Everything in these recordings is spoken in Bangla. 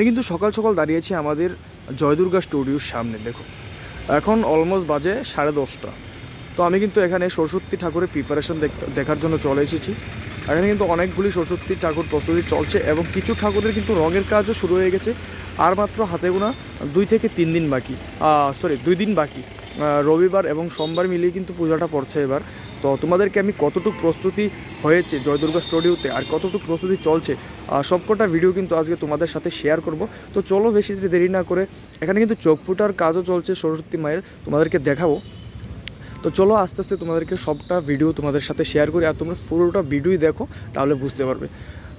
আমি কিন্তু সকাল সকাল দাঁড়িয়েছি আমাদের জয়দুর্গা স্টুডিওর সামনে, দেখো। এখন অলমোস্ট বাজে সাড়ে দশটা। তো আমি কিন্তু এখানে সরস্বতী ঠাকুরের প্রিপারেশন দেখার জন্য চলে এসেছি। এখানে কিন্তু অনেকগুলি সরস্বতী ঠাকুর প্রস্তুতি চলছে এবং কিছু ঠাকুরের কিন্তু রঙের কাজও শুরু হয়ে গেছে। আর মাত্র হাতে গোনা দুই থেকে তিন দিন বাকি সরি দুই দিন বাকি রবিবার এবং সোমবার মিলিয়ে কিন্তু পূজাটা পড়ছে এবার। তো তোমাদেরকে আমি কতটুকু প্রস্তুতি হয়েছে জয়দুর্গা স্টুডিওতে আর কতটুকু প্রস্তুতি চলছে সবকটা ভিডিও কিন্তু আজকে তোমাদের সাথে শেয়ার করব। তো চলো বেশি দেরি না করে, এখানে কিন্তু চোখ ফুটার কাজও চলছে সরস্বতী মায়ের, তোমাদেরকে দেখাবো। তো চলো আস্তে আস্তে তোমাদেরকে সবটা ভিডিও তোমাদের সাথে শেয়ার করি আর তোমরা পুরোটা ভিডিওই দেখো, তাহলে বুঝতে পারবে।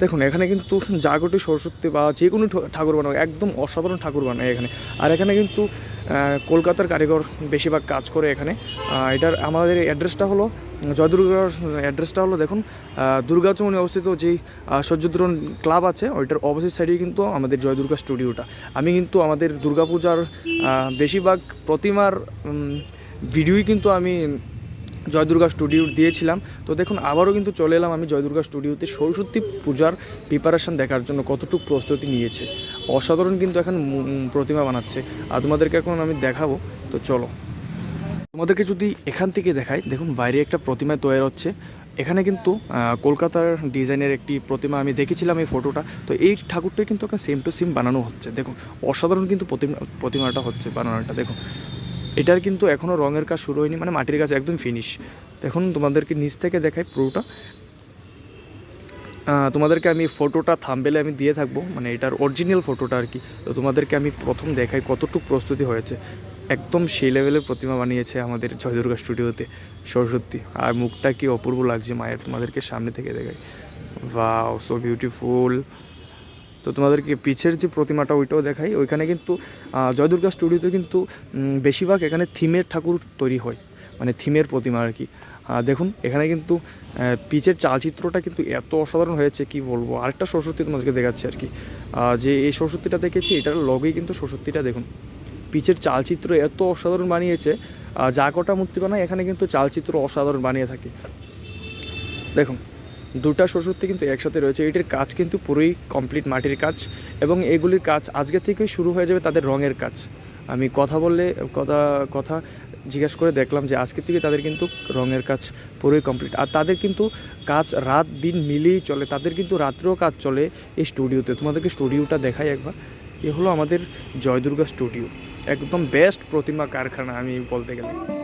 দেখুন, এখানে কিন্তু জাগটি সরস্বতী বা যে কোনো ঠাকুর বানাও, একদম অসাধারণ ঠাকুর বানায় এখানে। আর এখানে কিন্তু কলকাতার কারিগর বেশিরভাগ কাজ করে এখানে। এটার আমাদের অ্যাড্রেসটা হলো, জয়দুর্গার অ্যাড্রেসটা হলো দেখুন দুর্গাচমনে অবস্থিত যেই সূর্যদ্রোণ ক্লাব আছে, ওইটার অপোজিট সাইডে কিন্তু আমাদের জয়দুর্গা স্টুডিওটা। আমি কিন্তু আমাদের দুর্গাপূজার বেশিরভাগ প্রতিমার ভিডিওই কিন্তু আমি জয়দুর্গা স্টুডিও দিয়েছিলাম। তো দেখুন, আবারও কিন্তু চলে এলাম আমি জয়দুর্গা স্টুডিওতে। সরস্বতী পূজার প্রিপারেশন দেখার জন্য কতটুকু প্রস্তুতি নিয়েছে। অসাধারণ কিন্তু এখন প্রতিমা বানাচ্ছে। আর তোমাদেরকে এখন আমি দেখাবো। তো চলো। তোমাদেরকে যদি এখান থেকে দেখাই, দেখুন, বাইরে একটা প্রতিমা তৈরি হচ্ছে। এখানে কিন্তু কলকাতার ডিজাইনের একটি প্রতিমা আমি দেখেছিলাম এই ফটোটা। তো এই ঠাকুরটাই কিন্তু এখন সেম টু সেম বানানো হচ্ছে। দেখুন, অসাধারণ কিন্তু প্রতিমা, প্রতিমাটা হচ্ছে বানানোটা। দেখুন এটার কিন্তু এখনও রঙের কাজ শুরু হয়নি মানে মাটির কাজ একদম ফিনিশ দেখুন তোমাদেরকে নিচ থেকে দেখাই পুরোটা। তোমাদেরকে আমি ফটোটা থামবেলে আমি দিয়ে থাকব মানে এটার অরিজিনাল ফটোটা আর কি। তো তোমাদেরকে আমি প্রথম দেখাই কতটুকু প্রস্তুতি হয়েছে। একদম সেই লেভেলের প্রতিমা বানিয়েছে আমাদের জয়দুর্গা স্টুডিওতে সরস্বতী। আর মুখটা কি অপূর্ব লাগছে মায়ের, তোমাদেরকে সামনে থেকে দেখাই। ওয়াও সো বিউটিফুল তো তোমাদেরকে পিছের যে প্রতিমাটা ওইটাও দেখাই। ওইখানে কিন্তু জয়দুর্গা স্টুডিওতে কিন্তু বেশিরভাগ এখানে থিমের ঠাকুর তৈরি হয় মানে থিমের প্রতিমা আর কি। দেখুন, এখানে কিন্তু পিচের চালচিত্রটা কিন্তু এত অসাধারণ হয়েছে, কি বলব? আরেকটা সরস্বতী তোমাদেরকে দেখাচ্ছে আর কি। যে এই সরস্বতীটা দেখেছি, এটার লগেই কিন্তু সরস্বতীটা, দেখুন। পিচের চালচিত্র এত অসাধারণ বানিয়েছে যা কটা মূর্তি বানায়, এখানে কিন্তু চালচিত্র অসাধারণ বানিয়ে থাকে। দেখুন দুটা সরস্বতী কিন্তু একসাথে রয়েছে। এটির কাজ কিন্তু পুরোই কমপ্লিট মাটির কাজ এবং এগুলির কাজ আজকে থেকেই শুরু হয়ে যাবে তাদের রঙের কাজ। আমি কথা বললে, কথা কথা জিজ্ঞাসা করে দেখলাম যে আজকে থেকে তাদের কিন্তু রঙের কাজ পুরোই কমপ্লিট আর তাদের কিন্তু কাজ রাত দিন মিলেই চলে, তাদের কিন্তু রাত্রেও কাজ চলে এই স্টুডিওতে। তোমাদেরকে স্টুডিওটা দেখাই একবার। এ হলো আমাদের জয়দুর্গা স্টুডিও। একদম বেস্ট প্রতিমা কারখানা আমি বলতে গেলে।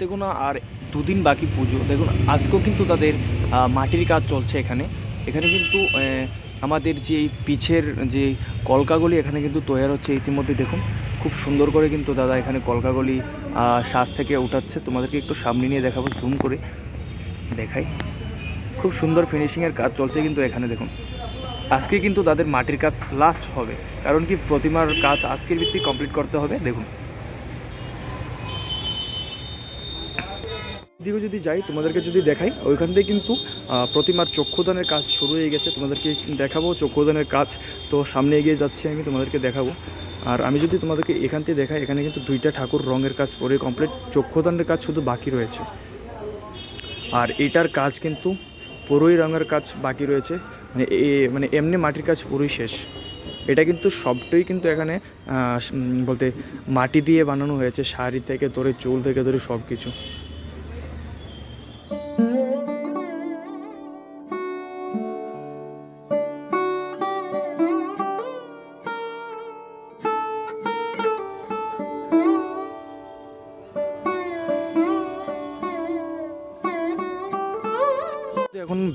হাতে গোনা আর দুদিন বাকি পুজো। দেখুন, আজকেও কিন্তু তাদের মাটির কাজ চলছে এখানে। এখানে কিন্তু আমাদের যে পিছের যে কলকাগুলি এখানে কিন্তু তৈরি হচ্ছে ইতিমধ্যে। দেখুন, খুব সুন্দর করে কিন্তু দাদা এখানে কলকাগুলি শ্বাস থেকে উঠাচ্ছে। তোমাদেরকে একটু সামনে নিয়ে দেখাবো জুম করে দেখাই। খুব সুন্দর ফিনিশিংয়ের কাজ চলছে কিন্তু এখানে, দেখুন। আজকে কিন্তু তাদের মাটির কাজ লাস্ট হবে। কারণ কি, প্রতিমার কাজ আজকের ভিত্তি কমপ্লিট করতে হবে। দেখুন। দিকে যদি যাই, তোমাদেরকে যদি দেখাই, ওইখান থেকে কিন্তু প্রতিমার চক্ষুদানের কাজ শুরু হয়ে গেছে। তোমাদেরকে দেখাবো চক্ষুদানের কাজ। তো সামনে এগিয়ে যাচ্ছি আমি, তোমাদেরকে দেখাবো। আর আমি যদি তোমাদেরকে এখান থেকে দেখাই, এখানে কিন্তু দুইটা ঠাকুর রঙের কাজ পরে কমপ্লিট চক্ষুদানের কাজ শুধু বাকি রয়েছে। আর এটার কাজ কিন্তু পুরোই রঙের কাজ বাকি রয়েছে। মানে এ- মানে এমনি মাটির কাজ পুরোই শেষ। এটা কিন্তু সবটাই কিন্তু এখানে বলতে মাটি দিয়ে বানানো হয়েছে, শাড়ি থেকে ধরে চুল থেকে ধরে সব কিছু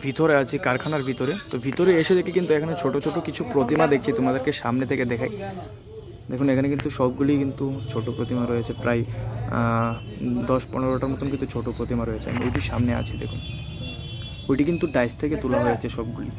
ভিতরে আছি, কারখানার ভিতরে। তো ভিতরে এসে দেখি কিন্তু এখানে ছোট ছোট কিছু প্রতিমা দেখছি, তোমাদেরকে সামনে থেকে দেখাই। দেখুন, এখানে কিন্তু সবগুলি কিন্তু ছোট প্রতিমা রয়েছে, প্রায় দশ পনেরোটার মতন কিন্তু ছোট প্রতিমা রয়েছে। আমি ওইটি সামনে আছি, দেখুন। ওইটি কিন্তু ডাইস থেকে তোলা হয়েছে সবগুলি।